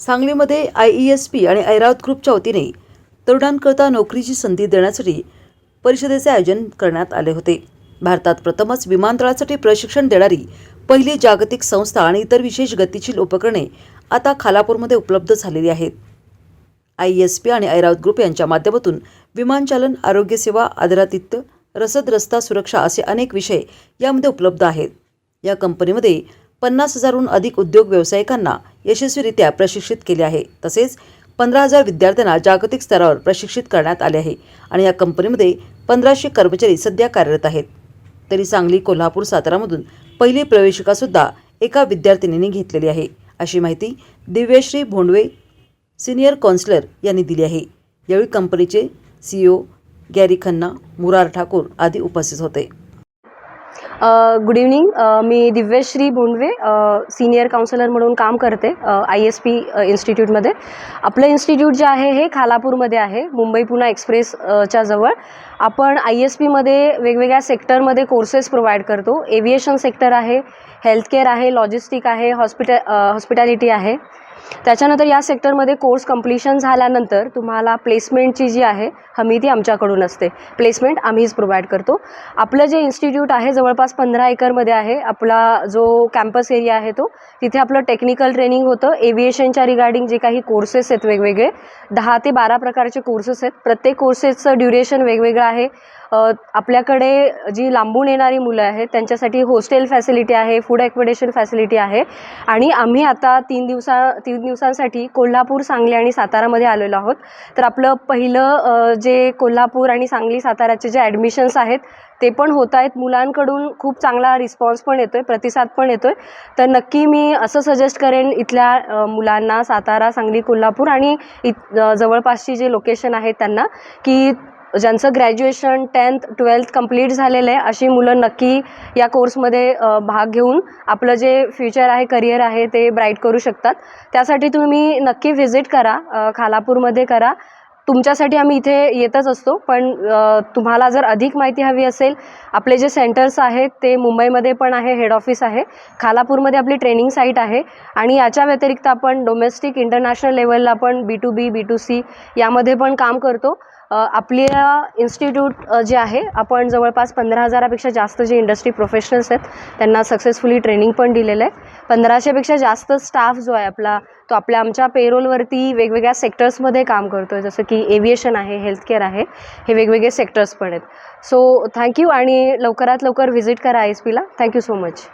सांगलीमध्ये I E S P आणि ऐरावत ग्रुपच्या वतीने तरुणांकरता नोकरीची संधी देण्यासाठी परिषदेचे आयोजन करण्यात आले होते. भारतात प्रथमच विमानतळासाठी प्रशिक्षण देणारी पहिली जागतिक संस्था आणि इतर विशेष गतिशील उपकरणे आता खालापूरमध्ये उपलब्ध झालेली आहेत. आय एस पी आणि ऐरावत ग्रुप यांच्या माध्यमातून विमानचालन आरोग्यसेवा आदरातिथ्य रसद रस्ता सुरक्षा असे अनेक विषय यामध्ये उपलब्ध आहेत. या कंपनीमध्ये पन्नास हजारहून अधिक उद्योग व्यावसायिकांना यशस्वीरित्या प्रशिक्षित केले आहे. तसेच पंधरा हजार विद्यार्थ्यांना जागतिक स्तरावर प्रशिक्षित करण्यात आले आहे आणि या कंपनीमध्ये पंधराशे कर्मचारी सध्या कार्यरत आहेत. तरी सांगली कोल्हापूर सातारामधून पहिली प्रवेशिकासुद्धा एका विद्यार्थिनीने घेतलेली आहे. अशी माहिती दिव्यश्री भोंडवे सिनियर कौन्सिलर यांनी दिली आहे. यावेळी कंपनीचे सीईओ गॅरी खन्ना मुरार ठाकूर आदी उपस्थित होते. गुड इव्हनिंग मी दिव्यश्री बोंडवे सिनियर काउन्सिलर म्हणून काम करते आय एस पी इन्स्टिट्यूटमध्ये आपलं इन्स्टिट्यूट जे आहे हे खालापूरमध्ये आहे मुंबई पुणा एक्सप्रेसच्या जवळ. आपण आय एस पीमध्ये वेगवेगळ्या सेक्टरमध्ये कोर्सेस प्रोव्हाइड करतो. एव्हिएशन सेक्टर आहे हेल्थकेअर आहे लॉजिस्टिक आहे हॉस्पिटॅ हॉस्पिटॅलिटी आहे. त्याच्यानंतर या सेक्टरमध्ये कोर्स कम्प्लिशन झाल्यानंतर तुम्हाला प्लेसमेंटची जी आहे हमी ती आमच्याकडून असते. प्लेसमेंट आम्हीच प्रोव्हाइड करतो. आपलं जे इन्स्टिट्यूट आहे जवळपास पंधरा एकरमध्ये आहे. आपला जो कॅम्पस एरिया आहे तो तिथे आपलं टेक्निकल ट्रेनिंग होतं. एव्हिएशनच्या रिगार्डिंग जे काही कोर्सेस आहेत वेगवेगळे दहा ते बारा प्रकारचे कोर्सेस आहेत. प्रत्येक कोर्सेसचं ड्युरेशन वेगवेगळं आहे. आपल्याकडे जी लांबून येणारी मुलं आहेत त्यांच्यासाठी हॉस्टेल फॅसिलिटी आहे फूड ॲकोमोडेशन फॅसिलिटी आहे. आणि आम्ही आता तीन दिवसा तीन दिवसांसाठी कोल्हापूर सांगली आणि सातारामध्ये आलेलो आहोत. तर आपलं पहिलं जे कोल्हापूर आणि सांगली साताराचे जे ॲडमिशन्स आहेत ते पण होत आहेत. मुलांकडून खूप चांगला रिस्पॉन्स पण येतो आहे प्रतिसाद पण येतो आहे तर नक्की मी असं सजेस्ट करेन इथल्या मुलांना सातारा सांगली कोल्हापूर आणि इत जवळपासची जे लोकेशन आहेत त्यांना की ज्यांचं ग्रॅज्युएशन टेन्थ ट्वेल्थ कंप्लीट झालेलं आहे अशी मुलं नक्की या कोर्समध्ये भाग घेऊन आपलं जे फ्युचर आहे करिअर आहे ते ब्राईट करू शकतात. त्यासाठी तुम्ही नक्की व्हिजिट करा खालापूरमध्ये करा. तुमच्यासाठी आम्ही इथे येतच असतो पण तुम्हाला जर अधिक माहिती हवी असेल आपले जे सेंटर्स आहेत ते मुंबईमध्ये पण आहे हेड ऑफिस आहे. खालापूरमध्ये आपली ट्रेनिंग साईट आहे आणि याच्या व्यतिरिक्त आपण डोमेस्टिक इंटरनॅशनल लेवलला पण B to B B to C यामध्ये पण काम करतो. आपल्या इन्स्टिट्यूट जे आहे आपण जवळपास पंधरा हजारापेक्षा जास्त जे इंडस्ट्री प्रोफेशनल्स आहेत त्यांना सक्सेसफुली ट्रेनिंग पण दिलेलं आहे. पंधराशेपेक्षा जास्त स्टाफ जो आहे आपला तो आपल्या आमच्या पेरोलवरती वेगवेगळ्या सेक्टर्समध्ये काम करतो आहे जसं की एव्हिएशन आहे हेल्थकेअर आहे हे वेगवेगळे सेक्टर्स पण आहेत. सो थँक्यू आणि लवकरात लवकर व्हिजिट करा आय एस पीला थँक्यू सो मच